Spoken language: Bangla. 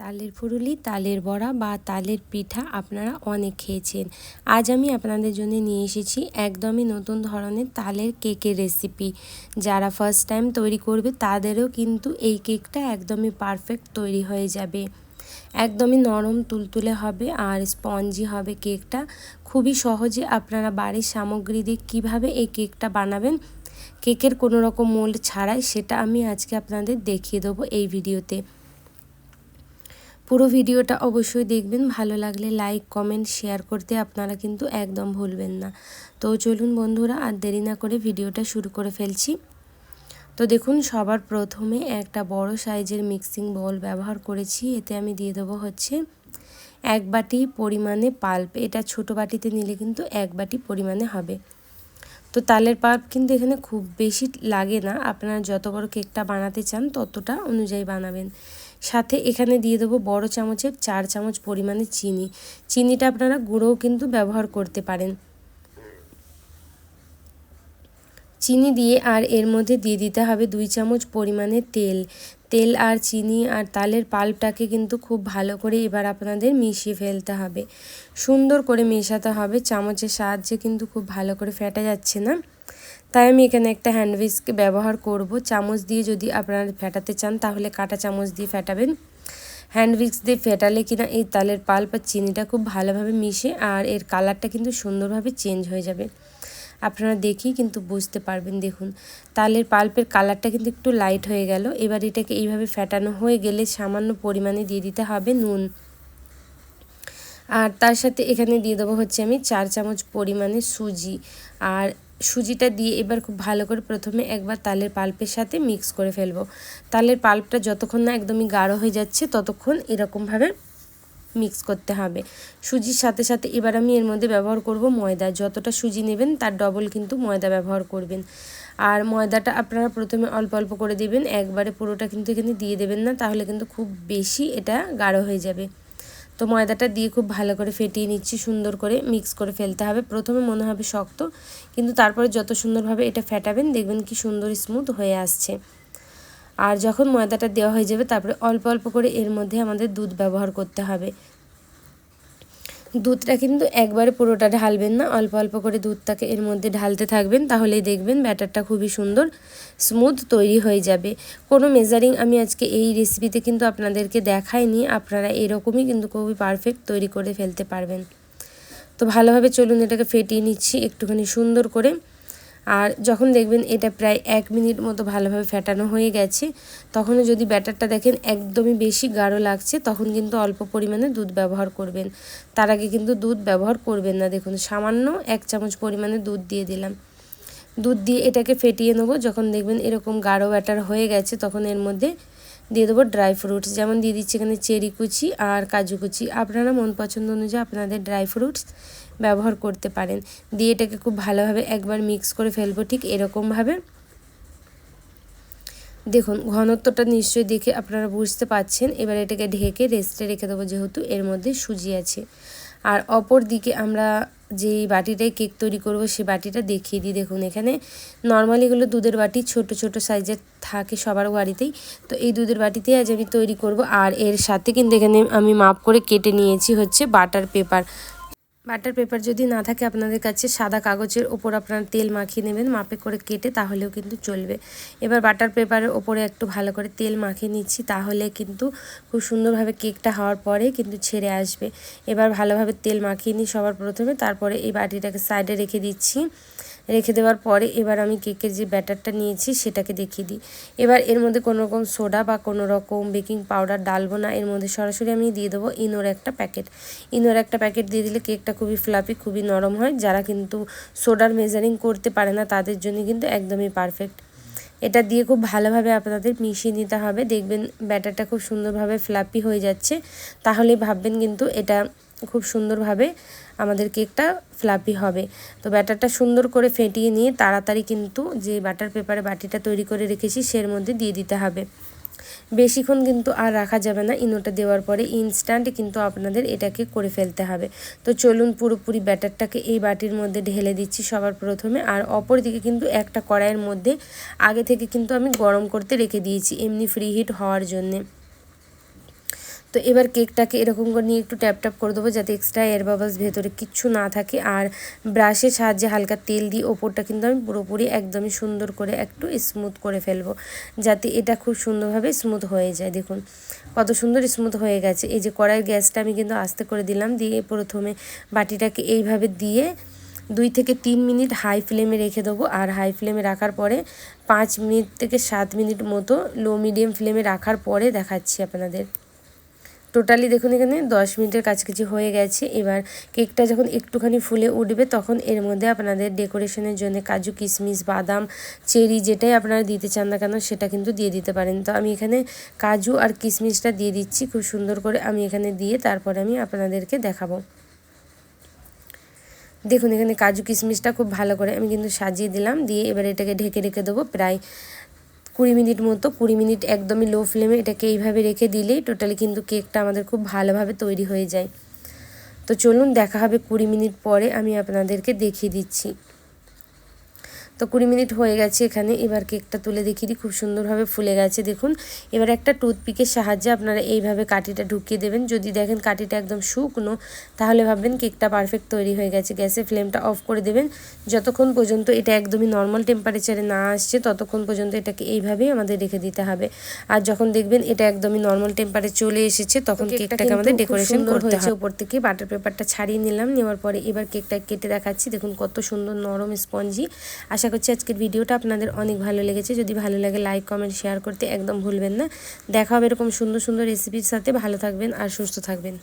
তালের ফুরুলি, তালের বড়া বা তালের পিঠা আপনারা অনেক খেয়েছেন। আজ আমি আপনাদের জন্য নিয়ে এসেছি একদমই নতুন ধরনের তালের কেকের রেসিপি যারা ফার্স্ট টাইম তৈরি করবে, তাদেরও কিন্তু এই কেকটা একদমই পারফেক্ট তৈরি হয়ে যাবে। একদমই নরম, তুলতুলে হবে আর স্পঞ্জি হবে কেকটা। খুবই সহজে আপনারা বাড়ির সামগ্রী দিয়ে কীভাবে এই কেকটা বানাবেন, কেকের কোনো রকম মোল্ড ছাড়াই সেটা আমি আজকে আপনাদের দেখিয়ে দেবো এই ভিডিওতে পুরো ভিডিওটা অবশ্যই দেখবেন। ভালো লাগলে লাইক কমেন্ট শেয়ার করতে আপনারা কিন্তু একদম ভুলবেন না। তো চলুন বন্ধুরা, আর দেরি না করে ভিডিওটা শুরু করে ফেলছি। তো দেখুন, সবার প্রথমে একটা বড় সাইজের মিক্সিং বল ব্যবহার করেছি। এতে আমি দিয়ে দেবো হচ্ছে এক বাটি পরিমাণে পাল্প এটা ছোট বাটিতে নিলে কিন্তু এক বাটি পরিমাণে হবে। তো তালের পাল্প কিন্তু এখানে খুব বেশি লাগে না। আপনারা যত বড় কেকটা বানাতে চান, ততটা অনুযায়ী বানাবেন। সাথে এখানে দিয়ে দেবো বড় চামচের চার চামচ পরিমাণে চিনি। চিনিটা আপনারা গুঁড়োও কিন্তু ব্যবহার করতে পারেন। চিনি দিয়ে আর এর মধ্যে দিয়ে দিতে হবে দুই চামচ পরিমাণে তেল। তেল আর চিনি আর তালের পাল্পটাকে কিন্তু খুব ভালো করে এবার আপনাদের মিশিয়ে ফেলতে হবে। সুন্দর করে মেশাতে হবে। চামচের সাহায্যে কিন্তু খুব ভালো করে ফেটা যাচ্ছে না। তাই আমি এখানে একটা হ্যান্ড উইস্ক ব্যবহার করব। চামচ দিয়ে যদি আপনারা ফেটাতে চান, তাহলে কাটা চামচ দিয়ে ফেটাবেন। হ্যান্ড উইক্স দিয়ে ফেটালে কিনা এই তালের পাল্প আর চিনিটা খুব ভালোভাবে মিশে আর এর কালারটা কিন্তু সুন্দরভাবে চেঞ্জ হয়ে যাবে। আপনারা দেখেই কিন্তু বুঝতে পারবেন, দেখুন। তালের পাল্পের কালারটা কিন্তু একটু লাইট হয়ে গেল। এবার এটাকে এইভাবে ফেটানো হয়ে গেলে সামান্য পরিমাণে দিয়ে দিতে হবে নুন। আর তার সাথে এখানে দিয়ে দেবো হচ্ছে আমি চার চামচ পরিমাণে সুজি। আর সুজিটা দিয়ে এবার খুব ভালো করে প্রথমে একবার তালের পাল্পের সাথে মিক্স করে ফেলব। তালের পাল্পটা যতক্ষণ না একদমই গাঢ় হয়ে যাচ্ছে, ততক্ষণ এরকমভাবে মিক্স করতে হবে। সুজির সাথে সাথে এবার আমি এর মধ্যে ব্যবহার করব ময়দা। যতটা সুজি নেবেন, তার ডবল কিন্তু ময়দা ব্যবহার করবেন। আর ময়দাটা আপনারা প্রথমে অল্প অল্প করে দেবেন। একবারে পুরোটা কিন্তু এখানে দিয়ে দেবেন না, তাহলে কিন্তু খুব বেশি এটা গাঢ় হয়ে যাবে। তো ময়দাটা দিয়ে খুব ভালো করে ফেটিয়ে নিচ্ছি, সুন্দর করে মিক্স করে ফেলতে হবে। প্রথমে মনে হবে শক্ত, কিন্তু তারপরে যত সুন্দরভাবে এটা ফেটাবেন, দেখবেন কি সুন্দর স্মুথ হয়ে আসছে। আর যখন ময়দাটা দেওয়া হয়ে যাবে, তারপরে অল্প অল্প করে এর মধ্যে আমাদের দুধ ব্যবহার করতে হবে। দুধটা কিন্তু একবারে পুরোটা ঢালবেন না, অল্প অল্প করে দুধটাকে এর মধ্যে ঢালতে থাকবেন, তাহলেই দেখবেন ব্যাটারটা খুবই সুন্দর স্মুথ তৈরি হয়ে যাবে। কোনো মেজারিং আমি আজকে এই রেসিপিতে কিন্তু আপনাদেরকে দেখাইনি, আপনারা এরকমই কিন্তু খুবই পারফেক্ট তৈরি করে ফেলতে পারবেন। তো ভালোভাবে চলুন এটাকে ফেটিয়ে নিচ্ছি, একটুখানি সুন্দর করে। আর যখন দেখবেন এটা প্রায় এক মিনিট মতো ভালোভাবে ফেটানো হয়ে গেছে, তখনও যদি ব্যাটারটা দেখেন একদমই বেশি গাঢ় লাগছে, তখন কিন্তু অল্প পরিমাণে দুধ ব্যবহার করবেন। তার আগে কিন্তু দুধ ব্যবহার করবেন না। দেখুন, সামান্য এক চামচ পরিমাণে দুধ দিয়ে দিলাম। দুধ দিয়ে এটাকে ফেটিয়ে নেব। যখন দেখবেন এরকম গাঢ় ব্যাটার হয়ে গেছে, তখন এর মধ্যে দিয়ে দেবো ড্রাই ফ্রুটস। যেমন দিয়ে দিচ্ছি এখানে চেরি কুচি আর কাজু কুচি। আপনারা মন পছন্দ অনুযায়ী আপনাদের ড্রাই ফ্রুটস ব্যবহার করতে পারেন। দিয়ে এটাকে খুব ভালোভাবে একবার মিক্স করে ফেলব ঠিক এরকমভাবে। দেখুন, ঘনত্বটা নিশ্চয়ই দেখে আপনারা বুঝতে পাচ্ছেন। এবার এটাকে ঢেকে রেস্টে রেখে দেবো যেহেতু এর মধ্যে সুজি আছে। আর অপর দিকে আমরা যে বাটিটায় কেক তৈরি করব সে বাটিটা দেখিয়ে দিই। দেখুন, এখানে নর্মালি এগুলো দুধের বাটি ছোট ছোট সাইজের থাকে সবার বাড়িতেই। তো এই দুধের বাটিতেই আজ আমি তৈরি করব। আর এর সাথে কিন্তু এখানে আমি মাপ করে কেটে নিয়েছি হচ্ছে বাটার পেপার বাটার পেপার যদি না থাকে আপনাদের কাছে সাদা কাগজের ওপর আপনারা তেল মাখিয়ে নেবেন, মাপে করে কেটে তাহলেও কিন্তু চলবে। এবার বাটার পেপারের ওপরে একটু ভালো করে তেল মাখিয়ে নিচ্ছি, তাহলে কিন্তু খুব সুন্দরভাবে কেকটা হওয়ার পরে কিন্তু ছেড়ে আসবে। এবার ভালোভাবে তেল মাখিয়ে নিই সবার প্রথমে, তারপরে এই বাটিটাকে সাইডে রেখে দিচ্ছি। রেখে দেওয়ার পরে এবার আমি কেকের যে ব্যাটারটা নিয়েছি সেটাকে দেখিয়ে দিই। এবার এর মধ্যে কোনো রকম সোডা বা কোনো রকম বেকিং পাউডার ডালবো না, এর মধ্যে সরাসরি আমি দিয়ে দেবো ইনোর একটা প্যাকেট। ইনোর একটা প্যাকেট দিয়ে দিলে কেকটা খুবই ফ্লাপি খুবই নরম হয়। যারা কিন্তু সোডার মেজারিং করতে পারে না, তাদের জন্য কিন্তু একদমই পারফেক্ট। এটা দিয়ে খুব ভালোভাবে আপনাদের মিশিয়ে নিতে হবে। দেখবেন ব্যাটারটা খুব সুন্দরভাবে ফ্লাপি হয়ে যাচ্ছে। তাহলেই ভাববেন কিন্তু এটা খুব সুন্দরভাবে আমাদের কেকটা ফ্লাপি হবে। তো ব্যাটারটা সুন্দর করে ফেটিয়ে নিয়ে তাড়াতাড়ি কিন্তু যে বাটার পেপারে বাটিটা তৈরি করে রেখেছি সের মধ্যে দিয়ে দিতে হবে। বেশিক্ষণ কিন্তু আর রাখা যাবে না। ইনোটা দেওয়ার পরে ইনস্ট্যান্ট কিন্তু আপনাদের এটাকে করে ফেলতে হবে। তো চলুন পুরোপুরি ব্যাটারটাকে এই বাটির মধ্যে ঢেলে দিচ্ছি সবার প্রথমে। আর অপর দিকে কিন্তু একটা কড়াইয়ের মধ্যে আগে থেকে কিন্তু আমি গরম করতে রেখে দিয়েছি এমনি ফ্রি হিট হওয়ার জন্যে। তো এবার কেকটাকে এরকম করে নিয়ে একটু ট্যাপ ট্যাপ করে দেবো যাতে এক্সট্রা এয়ার বাবলস ভেতরে কিচ্ছু না থাকে। আর ব্রাশের সাহায্যে হালকা তেল দিয়ে ওপরটা কিন্তু আমি পুরোপুরি একদমই সুন্দর করে একটু স্মুথ করে ফেলব, যাতে এটা খুব সুন্দরভাবে স্মুথ হয়ে যায়। দেখুন, কত সুন্দর স্মুথ হয়ে গেছে। এই যে কড়াইয়ের গ্যাসটা আমি কিন্তু আস্তে করে দিলাম, দিয়ে প্রথমে বাটিটাকে এইভাবে দিয়ে দুই থেকে তিন মিনিট হাই ফ্লেমে রেখে দেবো। আর হাই ফ্লেমে রাখার পরে পাঁচ মিনিট থেকে সাত মিনিট মতো লো মিডিয়াম ফ্লেমে রাখার পরে দেখাচ্ছি আপনাদের। টোটালি দেখুন এখানে দশ মিনিটের কাছাকাছি হয়ে গেছে। এবার কেকটা যখন একটুখানি ফুলে উঠবে, তখন এর মধ্যে আপনাদের ডেকোরেশনের জন্য কাজু, কিশমিশ, বাদাম, চেরি যেটাই আপনারা দিতে চান না কেন, সেটা কিন্তু দিয়ে দিতে পারেন। তো আমি এখানে কাজু আর কিশমিশটা দিয়ে দিচ্ছি খুব সুন্দর করে। আমি এখানে দিয়ে তারপরে আমি আপনাদেরকে দেখাবো। দেখুন এখানে কাজু, কিশমিশটা খুব ভালো করে আমি কিন্তু সাজিয়ে দিলাম। দিয়ে এবার এটাকে ঢেকে রেখে দেবো প্রায় কুড়ি মিনিট মতো, কুড়ি মিনিট একদমই লো ফ্লেমে এটাকে এইভাবে রেখে দিলেই টোটালি কিন্তু কেকটা আমাদের খুব ভালোভাবে তৈরি হয়ে যায়। তো চলুন দেখা হবে কুড়ি মিনিট পরে, আমি আপনাদেরকে দেখিয়ে দিচ্ছি। তো কুড়ি মিনিট হয়ে গেছে এখানে। এবার কেকটা তুলে দেখিয়ে দিই খুব সুন্দরভাবে ফুলে গেছে দেখুন। এবার একটা টুথপিকের সাহায্যে আপনারা এইভাবে কাঠিটা ঢুকিয়ে দেবেন। যদি দেখেন কাঠিটা একদম শুকনো তাহলে ভাববেন কেকটা পারফেক্ট তৈরি হয়ে গেছে। গ্যাসের ফ্লেমটা অফ করে দেবেন। যতক্ষণ পর্যন্ত এটা একদমই নর্মাল টেম্পারেচারে না আসছে ততক্ষণ পর্যন্ত এটাকে এইভাবেই আমাদের রেখে দিতে হবে। আর যখন দেখবেন এটা একদমই নর্মাল টেম্পারে চলে এসেছে তখন কেকটাকে আমাদের ডেকোরেশন করতে হবে। উপর থেকে বাটার পেপারটা ছাড়িয়ে নিলাম নেওয়ার পরে এবার কেকটা কেটে দেখাচ্ছি। দেখুন কত সুন্দর নরম স্পঞ্জি আশা করছি, আজকের ভিডিওটা আপনাদের অনেক ভালো লেগেছে। যদি ভালো লাগে লাইক কমেন্ট শেয়ার করতে একদম ভুলবেন না। দেখা হবে এরকম সুন্দর সুন্দর রেসিপির সাথে। ভালো থাকবেন আর সুস্থ থাকবেন।